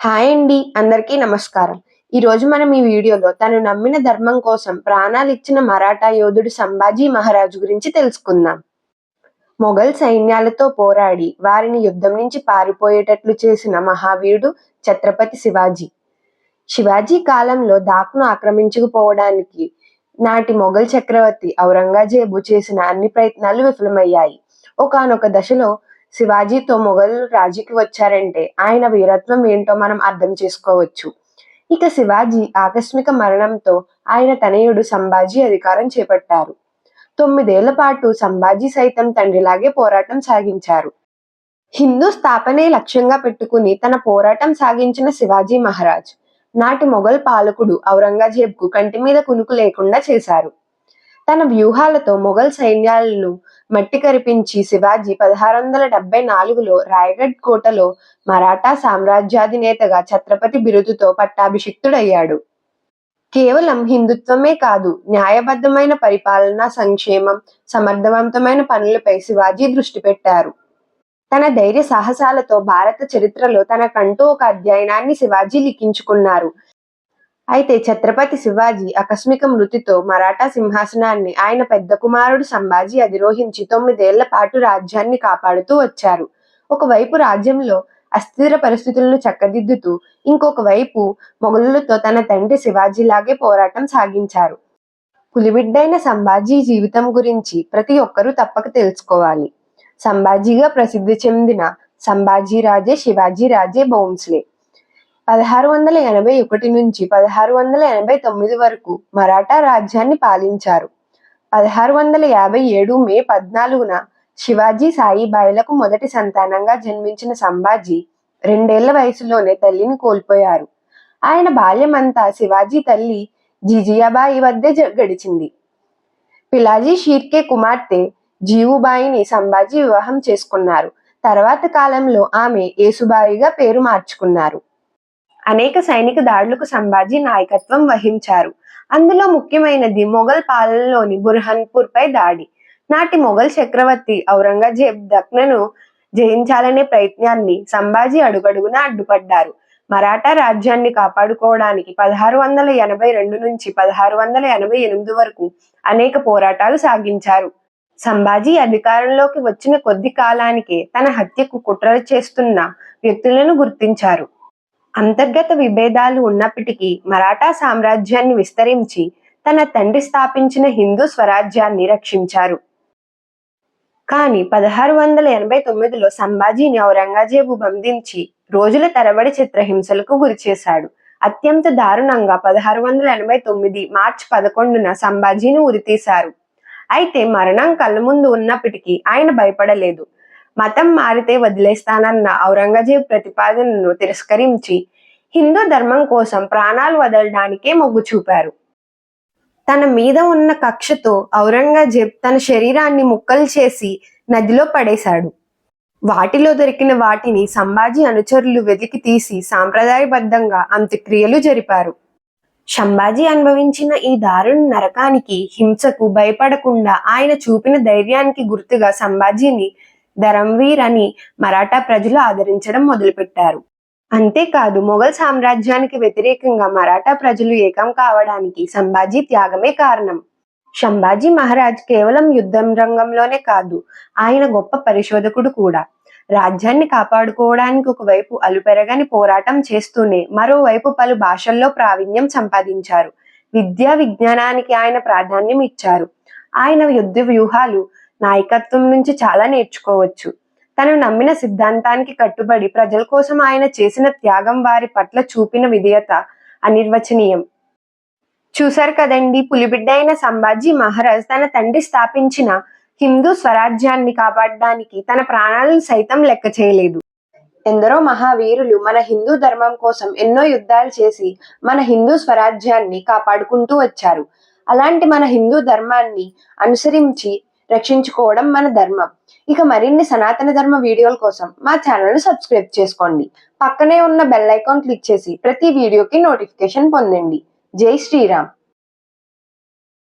Hi అండి అందరికీ నమస్కారం. ఈ రోజు మనం ఈ వీడియోలో తను నమ్మిన ధర్మం కోసం ప్రాణాలు ఇచ్చిన మరాఠా యోధుడు సంభాజీ మహారాజు గురించి తెలుసుకుందాం. మొఘల్ సైన్యాలతో పోరాడి వారిని యుద్ధం నుంచి పారిపోయేటట్లు చేసిన మహావీరుడు ఛత్రపతి శివాజీ. శివాజీ కాలంలో దాక్ను ఆక్రమించుకుపోవడానికి నాటి మొఘల్ చక్రవర్తి ఔరంగజేబు చేసిన అన్ని ప్రయత్నాలు విఫలమయ్యాయి. ఒకానొక దశలో శివాజీతో మొఘలు రాజుకి వచ్చారంటే ఆయన వీరత్వం ఏంటో మనం అర్థం చేసుకోవచ్చు. ఇక శివాజీ ఆకస్మిక మరణంతో ఆయన తనయుడు సంభాజీ అధికారం చేపట్టారు. తొమ్మిదేళ్ళ పాటు సంభాజీ సైతం తండ్రిలాగే పోరాటం సాగించారు. హిందూ స్థాపనే లక్ష్యంగా పెట్టుకుని తన పోరాటం సాగించిన శివాజీ మహారాజ్ నాటి మొఘల్ పాలకుడు ఔరంగజేబ్కు కంటి మీద కునుకు లేకుండా చేశారు. తన వ్యూహాలతో మొఘల్ సైన్యాలను మట్టి కరిపించి శివాజీ పదహారు వందల డెబ్బై నాలుగులో రాయగఢ్ కోటలో మరాఠా సామ్రాజ్యాధినేతగా ఛత్రపతి బిరుదుతో పట్టాభిషిక్తుడయ్యాడు. కేవలం హిందుత్వమే కాదు న్యాయబద్ధమైన పరిపాలన సంక్షేమం సమర్థవంతమైన పనులపై శివాజీ దృష్టి పెట్టారు. తన ధైర్య సాహసాలతో భారత చరిత్రలో తనకంటూ ఒక అధ్యయనాన్ని శివాజీ లిఖించుకున్నారు. అయితే ఛత్రపతి శివాజీ ఆకస్మిక మృతితో మరాఠా సింహాసనాన్ని ఆయన పెద్ద కుమారుడు సంభాజీ అధిరోహించి తొమ్మిదేళ్ళ పాటు రాజ్యాన్ని కాపాడుతూ వచ్చారు. ఒకవైపు రాజ్యంలో అస్థిర పరిస్థితులను చక్కదిద్దుతూ ఇంకొక వైపు మొఘలులతో తన తండ్రి శివాజీలాగే పోరాటం సాగించారు. పులిబిడ్డైన సంభాజీ జీవితం గురించి ప్రతి ఒక్కరూ తప్పక తెలుసుకోవాలి. సంభాజీగా ప్రసిద్ధి చెందిన సంభాజీ రాజే శివాజీ రాజే బౌన్స్లే పదహారు వందల ఎనభై ఒకటి నుంచి పదహారు వందల ఎనభై తొమ్మిది వరకు మరాఠా రాజ్యాన్ని పాలించారు. పదహారు వందల యాభై ఏడు మే పద్నాలుగున శివాజీ సాయిబాయిలకు మొదటి సంతానంగా జన్మించిన సంభాజీ రెండేళ్ళ వయసులోనే తల్లిని కోల్పోయారు. ఆయన బాల్యమంతా శివాజీ తల్లి జిజియాబాయి వద్దే గడిచింది. పిలాజీ షీర్కే కుమార్తె జీవుబాయిని సంభాజీ వివాహం చేసుకున్నారు. తర్వాత కాలంలో ఆమె యేసుబాయిగా పేరు మార్చుకున్నారు. అనేక సైనిక దాడులకు సంభాజీ నాయకత్వం వహించారు. అందులో ముఖ్యమైనది మొఘల్ పాలనలోని బుర్హన్పూర్ పై దాడి. నాటి మొఘల్ చక్రవర్తి ఔరంగజేబ్ దక్నను జయించాలనే ప్రయత్నాన్ని సంభాజీ అడుగడుగున అడ్డుపడ్డారు. మరాఠా రాజ్యాన్ని కాపాడుకోవడానికి పదహారు వందల ఎనభై రెండు నుంచి పదహారు వందల ఎనభై ఎనిమిది వరకు అనేక పోరాటాలు సాగించారు. సంభాజీ అధికారంలోకి వచ్చిన కొద్ది కాలానికే తన హత్యకు కుట్రలు చేస్తున్న వ్యక్తులను గుర్తించారు. అంతర్గత విభేదాలు ఉన్నప్పటికీ మరాఠా సామ్రాజ్యాన్ని విస్తరించి తన తండ్రి స్థాపించిన హిందూ స్వరాజ్యాన్ని రక్షించారు. కానీ పదహారు వందల ఎనభై తొమ్మిదిలో సంభాజీని ఔరంగజేబు బంధించి రోజుల తరబడి చిత్రహింసలకు గురిచేశాడు అత్యంత దారుణంగా పదహారు వందల ఎనభై తొమ్మిది మార్చి పదకొండున సంభాజీని ఉరితీశారు. అయితే మరణం కళ్ళ ముందు ఉన్నప్పటికీ ఆయన భయపడలేదు. మతం మారితే వదిలేస్తానన్న ఔరంగజేబ్ ప్రతిపాదనను తిరస్కరించి హిందూ ధర్మం కోసం ప్రాణాలు వదలడానికే మొగ్గు చూపారు. తన మీద ఉన్న కక్షతో ఔరంగజేబ్ తన శరీరాన్ని ముక్కలు చేసి నదిలో పడేశాడు. వాటిలో దొరికిన వాటిని సంభాజీ అనుచరులు వెతికి తీసి సాంప్రదాయబద్ధంగా అంత్యక్రియలు జరిపారు. సంభాజీ అనుభవించిన ఈ దారుణ నరకానికి హింసకు భయపడకుండా ఆయన చూపిన ధైర్యానికి గుర్తుగా సంభాజీని ధరంవీర్ అని మరాఠా ప్రజలు ఆదరించడం మొదలుపెట్టారు. అంతేకాదు మొఘల్ సామ్రాజ్యానికి వ్యతిరేకంగా మరాఠా ప్రజలు ఏకం కావడానికి సంభాజీ త్యాగమే కారణం. సంభాజీ మహారాజ్ కేవలం యుద్ధం రంగంలోనే కాదు ఆయన గొప్ప పరిశోధకుడు కూడా. రాజ్యాన్ని కాపాడుకోవడానికి ఒకవైపు అలుపెరగని పోరాటం చేస్తూనే మరోవైపు పలు భాషల్లో ప్రావీణ్యం సంపాదించారు. విద్యా విజ్ఞానానికి ఆయన ప్రాధాన్యం ఇచ్చారు. ఆయన యుద్ధ వ్యూహాలు నాయకత్వం నుంచి చాలా నేర్చుకోవచ్చు. తను నమ్మిన సిద్ధాంతానికి కట్టుబడి ప్రజల కోసం ఆయన చేసిన త్యాగం వారి పట్ల చూపిన విధేయత అనిర్వచనీయం. చూశారు కదండి పులిబిడ్డ అయిన సంభాజీ మహారాజ్ తన తండ్రి స్థాపించిన హిందూ స్వరాజ్యాన్ని కాపాడడానికి తన ప్రాణాలను సైతం లెక్క చేయలేదు. ఎందరో మహావీరులు మన హిందూ ధర్మం కోసం ఎన్నో యుద్ధాలు చేసి మన హిందూ స్వరాజ్యాన్ని కాపాడుకుంటూ వచ్చారు. అలాంటి మన హిందూ ధర్మాన్ని అనుసరించి రక్షించుకోవడం మన ధర్మం. ఇక మరిన్ని సనాతన ధర్మ వీడియోల కోసం మా ఛానల్ సబ్స్క్రైబ్ చేసుకోండి. పక్కనే ఉన్న బెల్ ఐకాన్ క్లిక్ చేసి ప్రతి వీడియోకి నోటిఫికేషన్ పొందండి. జై శ్రీరామ్.